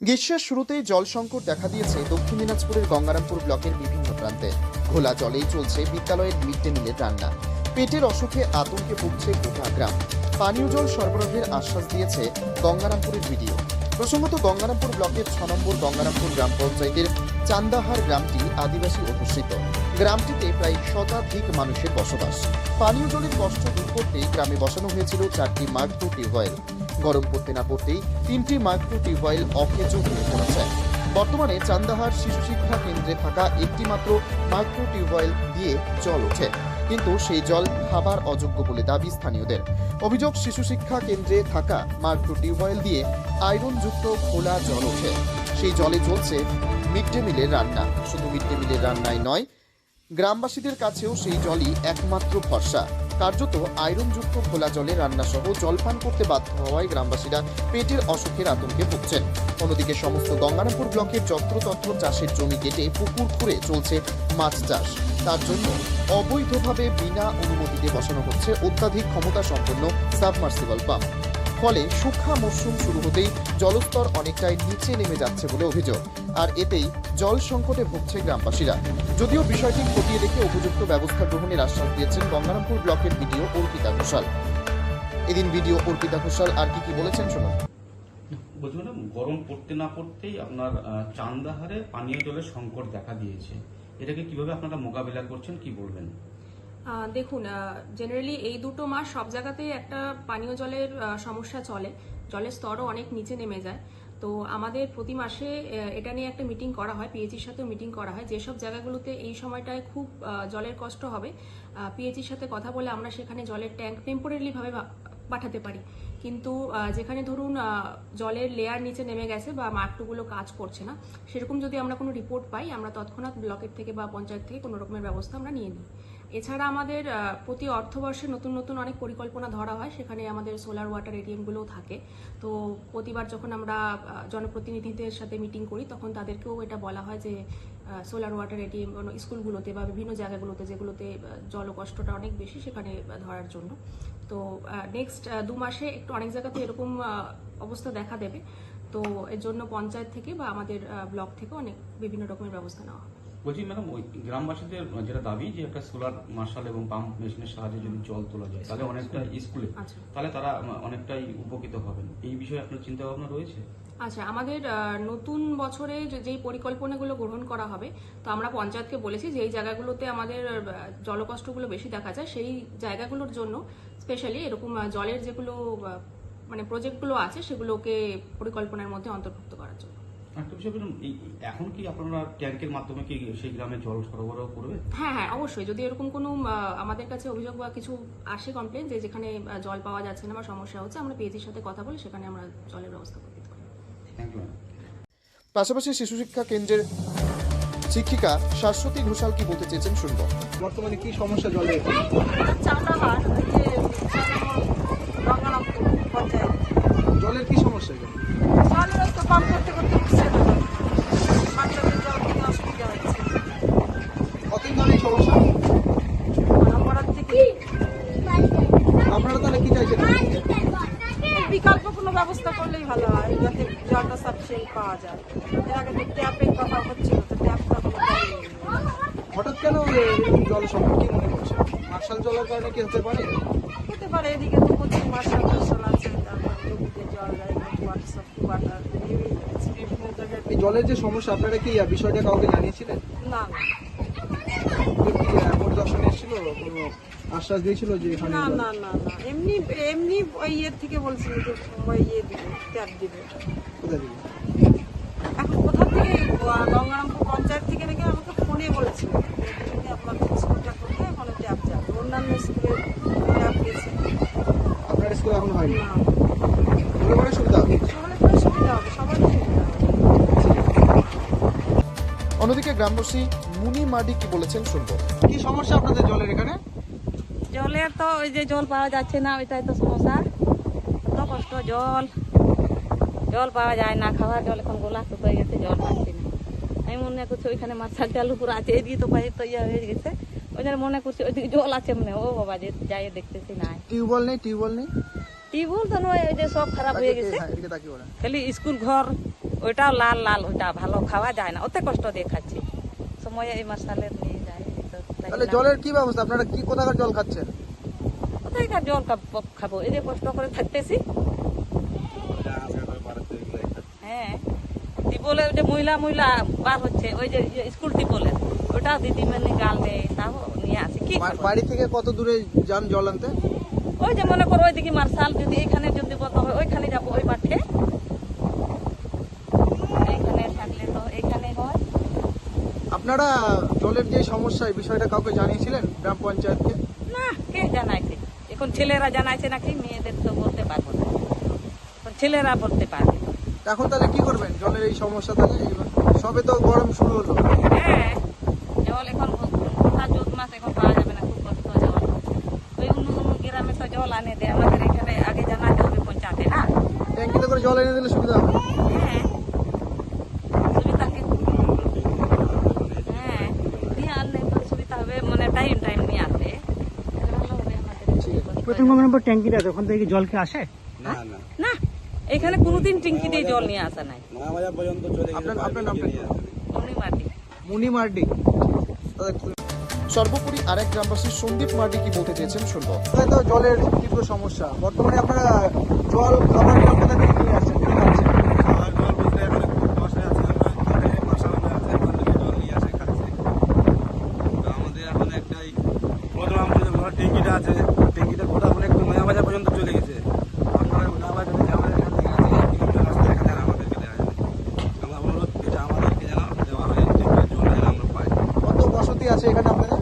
গ্রীষ্মের শুরুতেই জল সংকট দেখা দিয়েছে দক্ষিণ দিনাজপুরের গঙ্গারামপুর ব্লকের বিভিন্ন প্রান্তে। ঘোলা জলেই চলছে বিদ্যালয়ের মিড ডে মিলের রান্না। পেটের অসুখে আতঙ্কে ভুগছে গোটা গ্রাম। পানীয় জল সরবরাহের আশ্বাস দিয়েছে গঙ্গারামপুরের ভিডিও প্রসঙ্গত, গঙ্গারামপুর ব্লকের ছ নম্বর গঙ্গারামপুর গ্রাম পঞ্চায়েতের চান্দাহার গ্রামটি আদিবাসী অধ্যুষিত। গ্রামটিতে প্রায় শতাধিক মানুষের বসবাস। পানীয় জলের কষ্ট দূর করতেই গ্রামে বসানো হয়েছিল চারটি মাইক্রো টিউবওয়েল। গরম পড়তে না পড়তেই তিনটি মাইক্রো টিউবওয়েল অকেজো হয়ে পড়েছে। বর্তমানে চান্দাহার শিশু শিক্ষা কেন্দ্রে থাকা একটি মাত্র মাইক্রো টিউবওয়েল দিয়ে জল ওঠে। কিন্তু সেই জল খাবার অযোগ্য বলে দাবি স্থানীয়দের। অভিযোগ, শিশু শিক্ষা কেন্দ্রে থাকা মাইক্রো টিউবওয়েল দিয়ে আয়রনযুক্ত খোলা জল ওঠে। সেই জলে চলছে মিড ডে মিলের রান্না। শুধু মিড ডে মিলের রান্নাই নয়, গ্রামবাসীদের কাছেও সেই জলই একমাত্র ভরসা। কার্যত আয়রনযুক্ত খোলা জলে রান্না সহ জলপান করতে বাধ্য হওয়ায় গ্রামবাসীরা পেটের অসুখের আতঙ্কে ভুগছেন। অন্যদিকে সমস্ত গঙ্গারামপুর ব্লকের যত্রতত্র চাষের জমি কেটে পুকুর খুঁড়ে চলছে মাছ চাষ। তার জন্য অবৈধভাবে বিনা অনুমতিতে বসানো হচ্ছে অত্যাধিক ক্ষমতা সম্পন্ন সাবমার্সিবল পাম্প। ফলে শুষ্কা মরশুম শুরু হতেই জলস্তর অনেকটাই নিচে নেমে যাচ্ছে বলে অভিযোগ। আর এতেই জল সংকটে ভুগছে গ্রামবাসীরা। যদিও বিষয়টি খতিয়ে দেখে উপযুক্ত ব্যবস্থা গ্রহণের আশ্বাস দিয়েছেন গঙ্গারামপুর ব্লকের বিডিও অর্পিতা ঘোষাল। এদিন বিডিও অর্পিতা ঘোষাল আর কি কি বলেছেন শুনুন বলছি ম্যাডাম, গরম পড়তে না পড়তেই আপনার চান্দাহারে পানীয় জলের সংকট দেখা দিয়েছে। এটাকে কীভাবে আপনারা মোকাবিলা করছেন, কি বলবেন? দেখুন জেনারেলি এই দুটো মাস সব জায়গাতেই একটা পানীয় জলের সমস্যা চলে। জলের স্তরও অনেক নিচে নেমে যায়। তো আমাদের প্রতি মাসে এটা নিয়ে একটা মিটিং করা হয় পিএইচির সাথেও মিটিং করা হয়। যেসব জায়গাগুলোতে এই সময়টায় খুব জলের কষ্ট হবে পিএইচির সাথে কথা বলে আমরা সেখানে জলের ট্যাঙ্ক টেম্পোরারি ভাবে ভা- পাঠাতে পারি। কিন্তু যেখানে ধরুন জলের লেয়ার নিচে নেমে গেছে বা মার্কটুগুলো কাজ করছে না, সেরকম যদি আমরা কোনো রিপোর্ট পাই, আমরা তৎক্ষণাৎ ব্লকের থেকে বা পঞ্চায়েত থেকে কোনো রকমের ব্যবস্থা আমরা নিয়ে নিই। এছাড়া আমাদের প্রতি অর্থবর্ষে নতুন নতুন অনেক পরিকল্পনা ধরা হয়। সেখানে আমাদের সোলার ওয়াটার এটিএমগুলোও থাকে। তো প্রতিবার যখন আমরা জনপ্রতিনিধিদের সাথে মিটিং করি তখন তাদেরকেও এটা বলা হয় যে সোলার ওয়াটার এটিএম স্কুলগুলোতে বা বিভিন্ন জায়গাগুলোতে যেগুলোতে আহ, জল কষ্টটা অনেক বেশি সেখানে ধরার জন্য। তো নেক্সট দু মাসে একটু অনেক জায়গাতে এরকম অবস্থা দেখা দেবে। তো এর জন্য পঞ্চায়েত থেকে বা আমাদের ব্লক থেকে অনেক বিভিন্ন রকমের ব্যবস্থা নেওয়া হবে। বলছি ম্যাডাম ওই গ্রামবাসীদের যেটা দাবি যে একটা সোলার মার্শাল এবং পাম্প মেশিনের সাহায্যে যদি জল তোলা যায় তাহলে অনেকটা স্কুলে আচ্ছা। তাহলে তারা অনেকটাই উপকৃত হবেন। এই বিষয়ে আপনার চিন্তা ভাবনা রয়েছে? আচ্ছা আমাদের নতুন বছরে যে- পরিকল্পনাগুলো গ্রহণ করা হবে তো আমরা পঞ্চায়েতকে বলেছি যে এই জায়গাগুলোতে আমাদের জলকষ্টগুলো বেশি দেখা যায় সেই জায়গাগুলোর জন্য স্পেশালি এরকম জলের যেগুলো মানে প্রজেক্টগুলো আছে সেগুলোকে পরিকল্পনার মধ্যে অন্তর্ভুক্ত করার জন্য। একটা বিষয় এখন কি আপনারা ট্যাঙ্কের মাধ্যমে কি সেই গ্রামে জল সরবরাহ করবে হ্যাঁ হ্যাঁ অবশ্যই। যদি এরকম কোনো আমাদের কাছে অভিযোগ বা কিছু আসে কমপ্লেন যে যেখানে জল পাওয়া যাচ্ছে না বা সমস্যা হচ্ছে আমরা পেজির সাথে কথা বলে সেখানে আমরা জলের ব্যবস্থা করে দিতে পারি। থ্যাংক ইউ ম্যাডাম পাশাপাশি শিশু শিক্ষা কেন্দ্রের শিক্ষিকা শাশ্বতী ঘোষাল কি বলতে চেয়েছেন শুনব। বর্তমানে কি সমস্যা জলে জলের কি সমস্যা তো পাম্প করতে করতে উঠছে না। বাচ্চাদের জল খেতে অসুবিধা হচ্ছে। কতদিন ধরে এই সমস্যা? পড়ার থেকে। আপনারা তাহলে কি চাইছেন? বিকল্প কোনো ব্যবস্থা করলেই ভালো হয় যাতে জলটা সাফিসিয়েন্ট পাওয়া যায়। এর আগে তো ট্যাপের কথা হচ্ছিল তো ট্যাপটা কোনো পাইনি। হঠাৎ কেন জল সংকট কি মনে করছে? মার্শাল জলের কারণে কি হতে পারে? হতে পারে এদিকে তো প্রচুর মার্শাল টার্শাল আছে তারপর জমিতে জল যায় ওয়াটার ওয়াটার বেরিয়ে বিভিন্ন জায়গায় এই জলের যে সমস্যা আপনারা কি বিষয়টা কাউকে জানিয়েছিলেন? না। না কেউ কি এসেছিল কোনো আশ্বাস দিয়েছিল যে এখানে না না না না। এমনি এমনি ওই ইয়ের থেকে বলছিল যে ওই ইয়ে দিবে ট্যাপ দিবে। কোথায় দিবে? এখন কোথা থেকে? গঙ্গারামপুর পঞ্চায়েত থেকে নাকি আমাকে ফোনে বলেছিল। আপনার স্কুলটা করলে মানে ট্যাপ যাবে। অন্যান্য স্কুলে ট্যাপ গেছে। আপনার স্কুলে এখন হয়নি? না। সুবিধা? হবে গ্রামবাসী মুনি মাডি কি বলেছেন শুনব। কি সমস্যা আপনাদের জলের এখানে? জলের তো ওই যে জল পাওয়া যাচ্ছে না ওইটাই তো সমস্যা। কত কষ্ট জল। জল পাওয়া যায় না খাওয়ার জল এখন গোলা শুকিয়ে গেছে জল পাচ্ছি না। আমি মনে করছি ওইখানে মাছাল চালু করে আছে এদিকে তো পাই তো ইয়ে হয়ে গেছে। ওই জন্য মনে করছি ওইদিকে জল আছে মনে ও বাবা যে যাই দেখতেছি না। টিউবওয়েল নেই টিউবওয়েল নেই? টিউবওয়েল তো নয় ওই যে সব খারাপ হয়ে গেছে। হ্যাঁ, খালি স্কুল ঘর ওইটাও লাল লাল ওইটা ভালো খাওয়া যায় না। অত কষ্ট দিয়ে খাচ্ছি। সময় এই মার্শালের নিয়ে যায় তাহলে জলের কি ব্যবস্থা? আপনারা কি কোথাকার জল খাচ্ছেন? কোথায়কার জল খাব- এই যে কষ্ট করে থাকতেছি। হ্যাঁ টিপলে ওই যে মহিলা মহিলা বার হচ্ছে ওই যে ইয়ে স্কুল টিপলে ওটাও দিদিমণি গাল দেয় তাও নিয়ে আসি। কি বাড়ি থেকে কত দূরে যান জল আনতে? ওই যে মনে করো ওইদিকে মার্শাল যদি এখানে যদি বলতে হয় ওইখানে যাব ওই মাঠে এইখানে থাকলে তো এইখানে হয় আপনারা জলের যে সমস্যা এই বিষয়টা কাউকে জানিয়েছিলেন গ্রাম পঞ্চায়েতকে? না কে জানাইছে? এখন ছেলেরা জানাইছে নাকি? মেয়েদের তো বলতে পারব না। এখন ছেলেরা বলতে পারবে এখন তাহলে কি করবেন? জলের এই সমস্যা তাহলে? সবে তো গরম শুরু হলো। হ্যাঁ জল এখন কথা চোদ্দ মাস এখন পাওয়া যাবে না খুব কষ্ট জল। ওই অন্য অন্য গ্রামে তো জল আনে দেয় আমাদের এখানে আগে জানাতে হবে পঞ্চায়েতে না। ট্যাঙ্কিতে করে জল এনে দিলে সুবিধা হবে হ্যাঁ সুবিধা কি হ্যাঁ নিয়ে আনলে তো সুবিধা হবে মানে টাইম টাইম নিয়ে আসে তাহলে ভালো হবে আমাদের প্রথম নম্বর ট্যাঙ্কিটা আছে, ওখান থেকে জল কি আসে? না না। না এখানে কোনোদিন ট্যাঙ্কি দিয়ে জল নিয়ে আসা নাই। আপনার আপনার নামটা কি? আপনার মাটি মুনি মার্ডি দাদা, কি- সর্বোপরি আরেক গ্রামবাসী সন্দীপ মার্ডি কি বলতে চেয়েছেন শুনব। তো জলের তীব্র সমস্যা। বর্তমানে আপনারা জল খাবার কোথা থেকে নিয়ে আসছেন কি খাচ্ছেন? খাওয়ার জল বলতে এখানে খুব কষ্টে আছে আমরা মাঠে মাসালামে আছে ওখান থেকে জল নিয়ে আসে খাচ্ছি তো আমাদের এখন একটাই প্রথম আমাদের ঘর ট্যাঙ্কিটা আছে ট্যাঙ্কিটা কোথাও অনেক নয়া বাজার পর্যন্ত চলে গেছে আপনারা নয়া বাজার থেকে আমাদের এখান থেকে আছে এক কিলোমিটার রাস্তা এখানে আর আমাদেরকে দেওয়া যাবে আমরা অনুরোধ এটা আমাদেরকে যেন দেওয়া হয় ট্যাঙ্কির জল যেন আমরা পাই কত বসতি আছে এখানে আপনাদের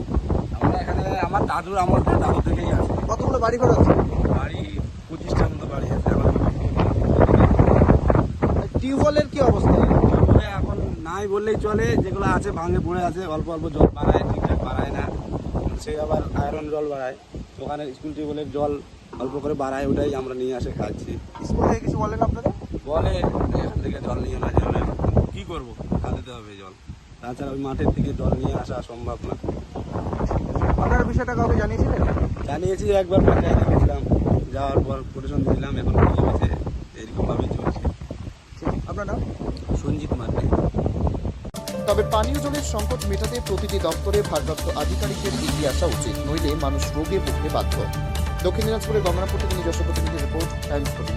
আমরা এখানে আমার দাদুর আমার দাদু থেকেই আছে কতগুলো বাড়ি ঘর আছে বাড়ি পঁচিশটার মতো বাড়ি আছে আমার টিউবওয়েলের কি অবস্থা তবে এখন নাই বললেই চলে যেগুলো আছে ভাঙে পড়ে আছে অল্প অল্প জল বাড়ায় ঠিকঠাক বাড়ায় না। সে আবার আয়রন জল বাড়ায়। ওখানে স্কুল টিউবওয়েলের জল অল্প করে বাড়ায় ওটাই আমরা নিয়ে আসে খাচ্ছি। স্কুল থেকে কিছু বলেন আপনাদের? বলে এখান থেকে জল নিয়ে না যাবে কি করব? খাওয়াতে হবে জল। তাছাড়া ওই মাঠের থেকে জল নিয়ে আসা সম্ভব না। আপনারা বিষয়টা কাউকে জানিয়েছিলেন? জানিয়েছি একবার পঞ্চায়েতে গেছিলাম। যাওয়ার পর পরিশোধ দিলাম এখন কি হয়েছে এরকমভাবেই চলছে। আপনার নাম? সঞ্জিত মার্কেট তবে পানীয় জলের সংকট মেটাতে প্রতিটি দপ্তরে ভারপ্রাপ্ত আধিকারিকের এগিয়ে আসা উচিত, নইলে মানুষ রোগে ভুগতে বাধ্য। দক্ষিণ দিনাজপুরের গঙ্গনাপুর থেকে নিজস্ব প্রতিনিধি রিপোর্ট, টাইমস ফোর্টিন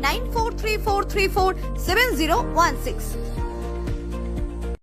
9434347016.